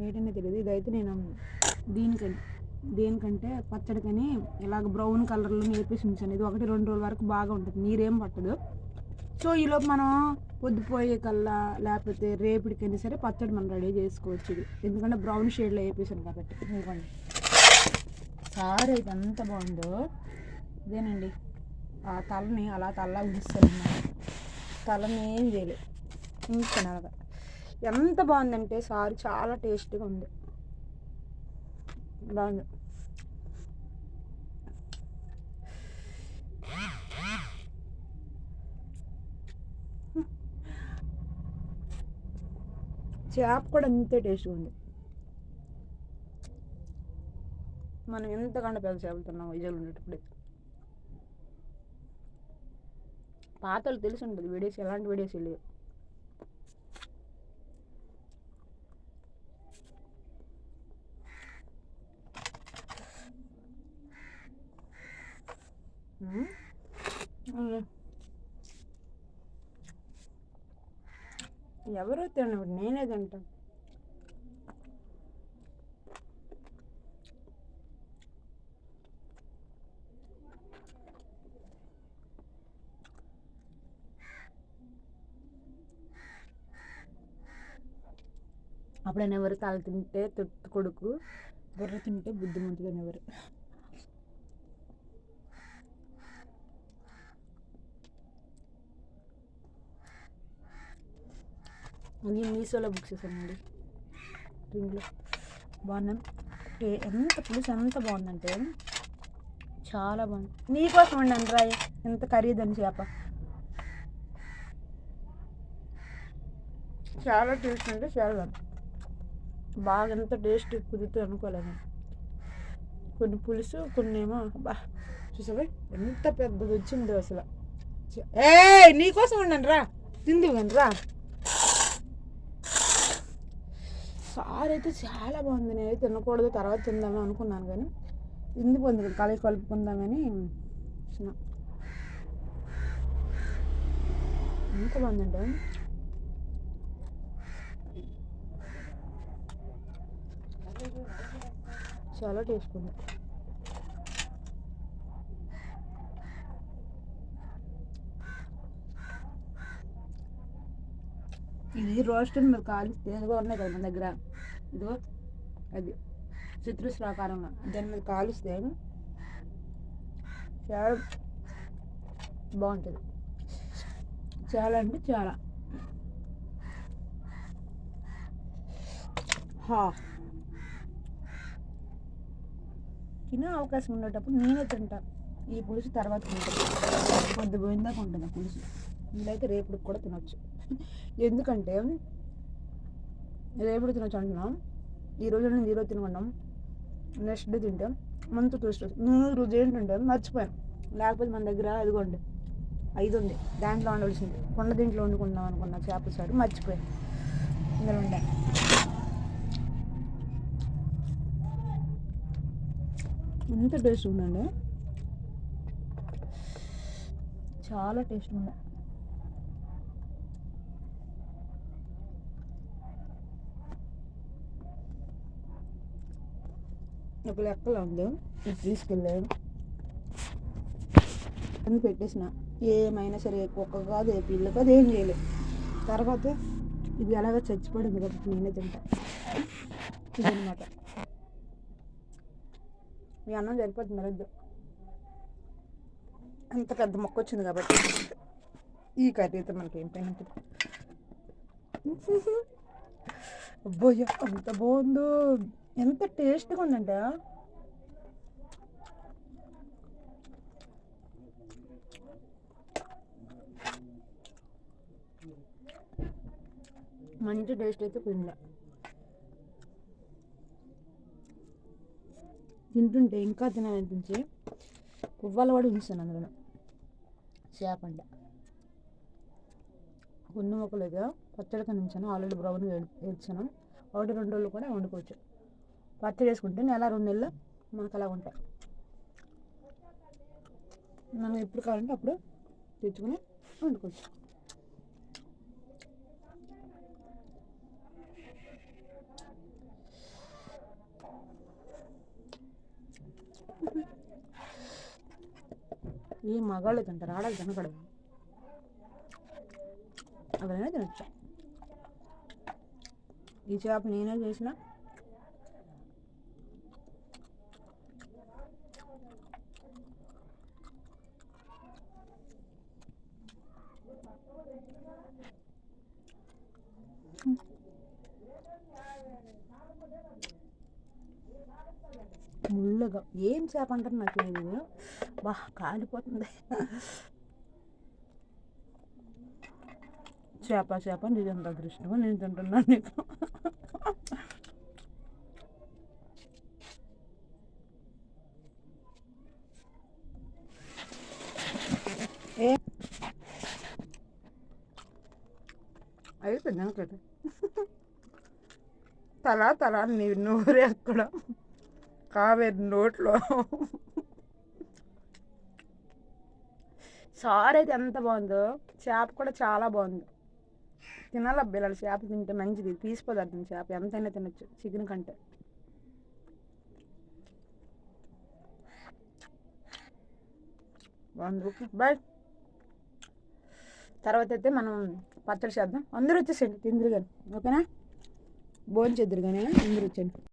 ఏంటనే తెలియదు ఇదైతే నేను దీనికని దేనికంటే పచ్చడికని ఇలాగ బ్రౌన్ కలర్లో నేర్పేసి ఉంచాను. ఇది ఒకటి రెండు రోజుల వరకు బాగా ఉంటుంది. నీరేం పట్టదు. సో ఈలోపు మనం పొద్దుపోయే కల్లా లేకపోతే రేపటికైనా సరే పచ్చడి మనం రెడీ చేసుకోవచ్చు ఇది. ఎందుకంటే బ్రౌన్ షేడ్లో వేపేసాను కాబట్టి. ఇవ్వండి సార్ ఇది ఎంత బాగుందో. ఇదేనండి. ఆ తలని అలా తల ఉంచుతాను తలని ఏం చేయలేదు. ఉంచుతాను అలాగా ఎంత బాగుందంటే సారు చాలా టేస్ట్గా ఉంది. బాగుంది. చేప కూడా అంతే టేస్ట్గా ఉంది. మనం ఎంతకంటే పెద్ద చేపలు తిన్నాం విజయాలు ఉండేటప్పుడు. పాతలు తెలిసి ఉంటుంది వీడియోస్ ఎలాంటి వీడియోస్ లేవు ఉమ్. అదే. ఎవరో తినడు నేనే తింటాను అప్పుడైనా ఎవరు తల తింటే తొట్టు కొడుకు బుర్ర తింటే బుద్ధిమంతుడు అనేవారు. ఇది మీషోలో బుక్ చేశానండి రింగ్లో బాగున్నాం. ఎంత పులుసు ఎంత బాగుందంటే చాలా బాగుంది. నీకోసం వండాను రాయ్ ఎంత ఖరీదని చేప. చాలా టేస్ట్ అంటే చాలా బాగుంది. బాగా ఎంత టేస్ట్ కుదిరితే అనుకోలేదు కొన్ని పులుసు కొన్ని ఏమో బా చూసావా? ఎంత పెద్దది వచ్చిందో అసలు. ఏ నీకోసం ఉండండి రా తింది కానీ రా సార్ అయితే చాలా బాగుంది. నేను తినకూడదు తర్వాత తిందామని అనుకున్నాను కానీ ఇంది పొంది కలిసి కలుపుకుందామని చిన్న ఎంత బాగుందంటే? చాలా టేస్ట్ ఉంది. ఇది రోస్టెడ్ మీరు కాలిస్తే ఇదిగో ఉన్నాయి కదా మన దగ్గర. ఇదిగో అది చతురస్రాకారంగా దాని మీద కాలుస్తే చాలా బాగుంటుంది. చాలా అంటే చాలా. హా. తినే అవకాశం ఉండేటప్పుడు నేనే తింటాను ఈ పులుసు తర్వాత తింటాను పొద్దు పోయిందాక ఉంటుంది ఆ పులుసు. ఇదైతే రేపు కూడా తినొచ్చు. ఎందుకంటే రేపటి తినొచ్చు అంటున్నాం. ఈ రోజు నేను ఈరోజు తినకున్నాం నెక్స్ట్ డే తింటాం మంత్ టేస్ట్ నేను రోజు ఏంటంటే మర్చిపోయాను లేకపోతే మన దగ్గర అదిగోండి ఐదు ఉంది. దాంట్లో వండవలసింది. కొండ దీంట్లో వండుకుందాం అనుకున్న చేపల సారు మర్చిపోయాను ఇందులో ఉండే. ఎంత టేస్ట్ ఉందండి? చాలా టేస్ట్ ఉండే. ఒక లెక్కలో ఉంది. ఇది తీసుకెళ్ళాను అని పెట్టేసిన. ఏమైనా సరే ఏ కుక్క కాదు ఏ పిల్ల కాదు ఏం చేయలేదు తర్వాత ఇది ఎలాగ చచ్చిపోయింది కాబట్టి నేనే తింటా. ఇదనమాట మీ అన్నం సరిపోతుంది మరి అంత పెద్ద మొక్క వచ్చింది కాబట్టి. ఈ కర్రీ అయితే మనకి ఏం పైన అబ్బోయ్య అంత బాగుందో. ఎంత టేస్ట్గా ఉందంటే? మంచి టేస్ట్ అయితే పోయిందా తింటుంటే ఇంకా తినాలనిపించి పువ్వాల కూడా ఉంచాను అందులో చేపండ. కొన్ని మొక్కలుగా పచ్చడి కనిపించాను ఆల్రెడీ బ్రౌన్ వేడిచాను ఒకటి రెండు రోజులు కూడా వండుకోవచ్చు. పచ్చడి వేసుకుంటే నెల రెండు నెలలు మనకు అలా ఉంటాయి. మనం ఎప్పుడు కావాలంటే అప్పుడు తెచ్చుకొని వండుకోవచ్చు. ఈ మగాళ్ళు తింటారు ఆడలు తినకూడదు. అక్కడైనా తినొచ్చు. ఈ చేప నేనే చేసినా ముళ్ళగా. ఏం చేప అంటారు నాకు నేను? బా కాలిపోతుంది. చేప చేప నిజంత అదృష్టం నేను తింటున్నాను నీకు. ఏ? అయిపోయింది? అనుకోండి తలా తలా నీ నోరే కావేరి నోట్లో. సార్ అయితే ఎంత బాగుందో. చేప కూడా చాలా బాగుంది. తినాలా పిల్లలు చేప తింటే మంచిది. పీసు పదార్థం చేప. ఎంతైనా తినచ్చు. చికెన్ కంటే. బాగుంది ఓకే బాయ్. తర్వాత అయితే మనం పచ్చడి చేద్దాం. అందరూ వచ్చేసేయండి. తిందిరి కానీ ఓకేనా? భోజనం చేద్దరు కానీ అందరూ వచ్చేయండి